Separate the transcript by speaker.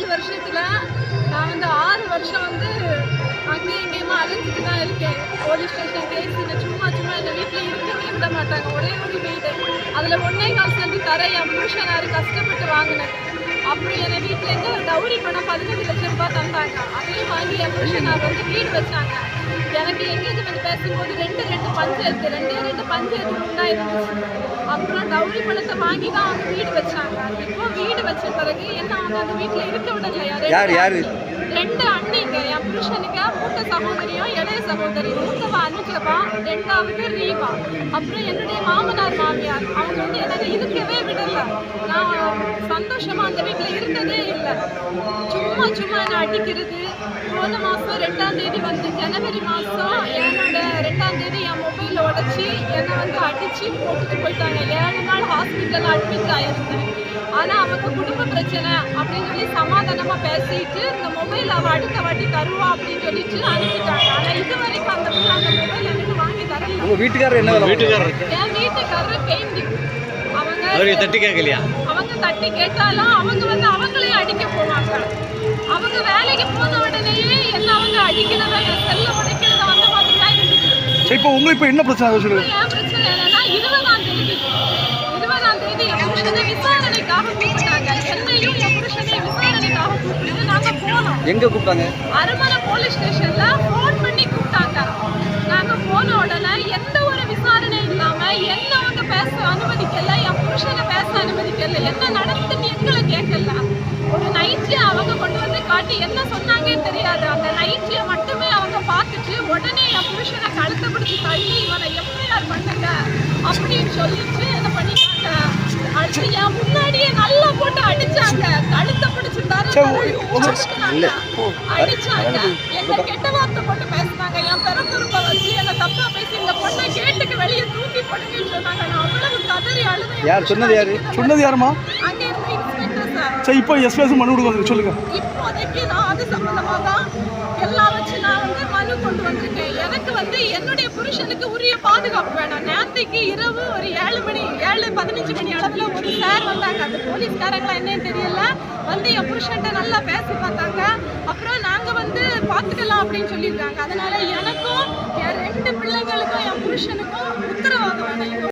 Speaker 1: ஏழு வருஷத்தில் நான் வந்து ஆறு வருஷம் வந்து அங்கேயும் இங்கேயுமா அலைஞ்சிட்டு தான் இருக்கேன். போலீஸ் ஸ்டேஷன் கேஸ் சும்மா சும்மா இந்த வீட்டில் இருக்கவே விட மாட்டாங்க. ஒரே ஒரு வீடு. அதில் ஒன்றே கால் செஞ்சு தர என் புருஷனாரு கஷ்டப்பட்டு வாங்கினேன். அப்படி என் வீட்டில் இருந்து டவுரி பணம் பதினஞ்சு லட்சம் ரூபாய் தந்தாங்க. அதையும் வாங்கி என் புருஷனார் வந்து வீடு வச்சாங்க. எனக்கு எங்கேஜ்மெண்ட் பேசும்போது ரெண்டு ரெண்டு பஞ்சாயத்து ரெண்டே ரெண்டு பஞ்சாயத்து உண்டாயிருந்துச்சு அப்புறம் டவுரி பணத்தை வாங்கி தான் அவங்க வீடு வச்சாங்க. வச்ச பிறகு என்ன அவங்க அந்த வீட்டில் இருக்க விடலையா
Speaker 2: யார், யாரு?
Speaker 1: ரெண்டு அண்ணிங்க என் புருஷனுக்கு மூத்த சகோதரியும் இளைய சகோதரி. மூத்தவ அனுஜபா ரெண்டாவது ரீவா. அப்புறம் என்னுடைய மாமனார் மாமியார். அவங்க வந்து எனக்கு இருக்கவே விடல. நான் சந்தோஷமா அந்த வீட்டில் இருந்ததே இல்லை. சும்மா சும்மா என்னை அடிக்கிறது. போன மாதம் ரெண்டாம் தேதி வந்து ஜனவரி மாதம் என்னோட ரெண்டாம் தேதி என் உடச்சி என்னை வந்து அடித்து போட்டுட்டு போயிட்டாங்க. ஏழு நாள் ஹாஸ்பிட்டலில் அட்மிட் ஆயிருந்தேன். ஆனால் அவங்க குடும்ப பிரச்சனை அப்படின்னு சொல்லி சமாதானமாக பேசிட்டு இந்த மொபைல் அவள் அடுத்த வாட்டி தருவா அப்படின்னு சொல்லிட்டு அனுப்பிட்டாங்க. ஆனால் இது வரைக்கும் அந்த பிள்ளை அந்த மொபைல் எனக்கு வாங்கி தரல.
Speaker 2: உங்க வீட்டுக்காரர் என்ன
Speaker 3: வீட்டுக்காரர்
Speaker 1: என் வீட்டுக்காரர் பெயிண்டிங் அவங்க
Speaker 3: தட்டி கேட்கலையா?
Speaker 1: அவங்க தட்டி கேட்டாலும் அவங்க வந்து அவங்களையும் அடிக்க போவாங்க. அவங்க வேலைக்கு போன உடனேயே என்ன அவங்க அடிக்கிறதா செல்ல உடைக்கிறதா அந்த மாதிரி தான் இருந்துச்சு
Speaker 4: சரி இப்போ உங்களுக்கு இப்போ என்ன பிரச்சனை சொல்லுங்க.
Speaker 1: இருபதாம் தேதி இருபதாம் தேதி என் புருஷனை விசாரணைக்காக கூப்பிட்டாங்க. என்னையும் என் புருஷனை விசாரணைக்காக கூப்பிட்டு நாங்க போனோம்.
Speaker 2: எங்க கூப்பிட்டாங்க?
Speaker 1: அரமனை போலீஸ் ஸ்டேஷன்ல ஃபோன் பண்ணி கூப்பிட்டாங்க. நாங்க போன உடனே எந்த ஒரு விசாரணை இல்லாம என்ன அவங்க பேச அனுமதிக்கல என் புருஷனை பேச அனுமதிக்கல என்ன நடந்துன்னு எங்களை கேட்கல. ஒரு நைட்ல அவங்க கொண்டு வந்து காட்டி என்ன சொன்னாங்கன்னு தெரியாது. அந்த நைட்ல மட்டுமே அவங்க பார்த்துட்டு உடனே என் புருஷனை கழுத்தை பிடிச்சி தள்ளி இவனை எஃப்ஐஆர் பண்ணுங்க அப்படின்னு சொல்லிட்டு என்ன பண்ணிட்டாங்க? அடுத்து என் முன்னாடியே நல்லா போட்டு அடிச்சாங்க. கழுத்தை பிடிச்சி அடிச்சாங்க. என்ன கெட்ட வார்த்தை போட்டு பேசினாங்க. என் பிறப்புறுப்ப வச்சு என்ன தப்பா பேசி இந்த பொண்ணை கேட்டுக்கு வெளியே தூக்கி போடுங்கன்னு சொன்னாங்க நான் அவ்வளவு கதறி அழுது
Speaker 2: யார்? சொன்னது யாரு?
Speaker 4: சொன்னது யாருமா
Speaker 1: அங்கே இருந்த இன்ஸ்பெக்டர் சார்.
Speaker 4: சரி இப்போ எஸ்பிஎஸ் மனு கொடுக்க சொல்லுங்க.
Speaker 1: இப்போதைக்கு நான் அது சம்பந்தமா தான் எல்லாம் வச்சு கொண்டு வந்திருக்கேன். எனக்கு வந்து என்னுடைய புருஷனுக்கு உரிய பாதுகாப்பு வேணும். நேரத்துக்கு இரவு ஒரு ஏழு மணி ஏழு பதினஞ்சு மணி அளவில் ஒரு சார் வந்தாங்க. அந்த போலீஸ்காரங்களா என்னன்னு தெரியல. வந்து என் புருஷன்ட்ட நல்லா பேசி பார்த்தாங்க. அப்புறம் நாங்கள் வந்து பார்த்துக்கலாம் அப்படின்னு சொல்லியிருக்காங்க. அதனால எனக்கும் என் ரெண்டு பிள்ளைங்களுக்கும் என் புருஷனுக்கும் உத்தரவாதம் வேணும்.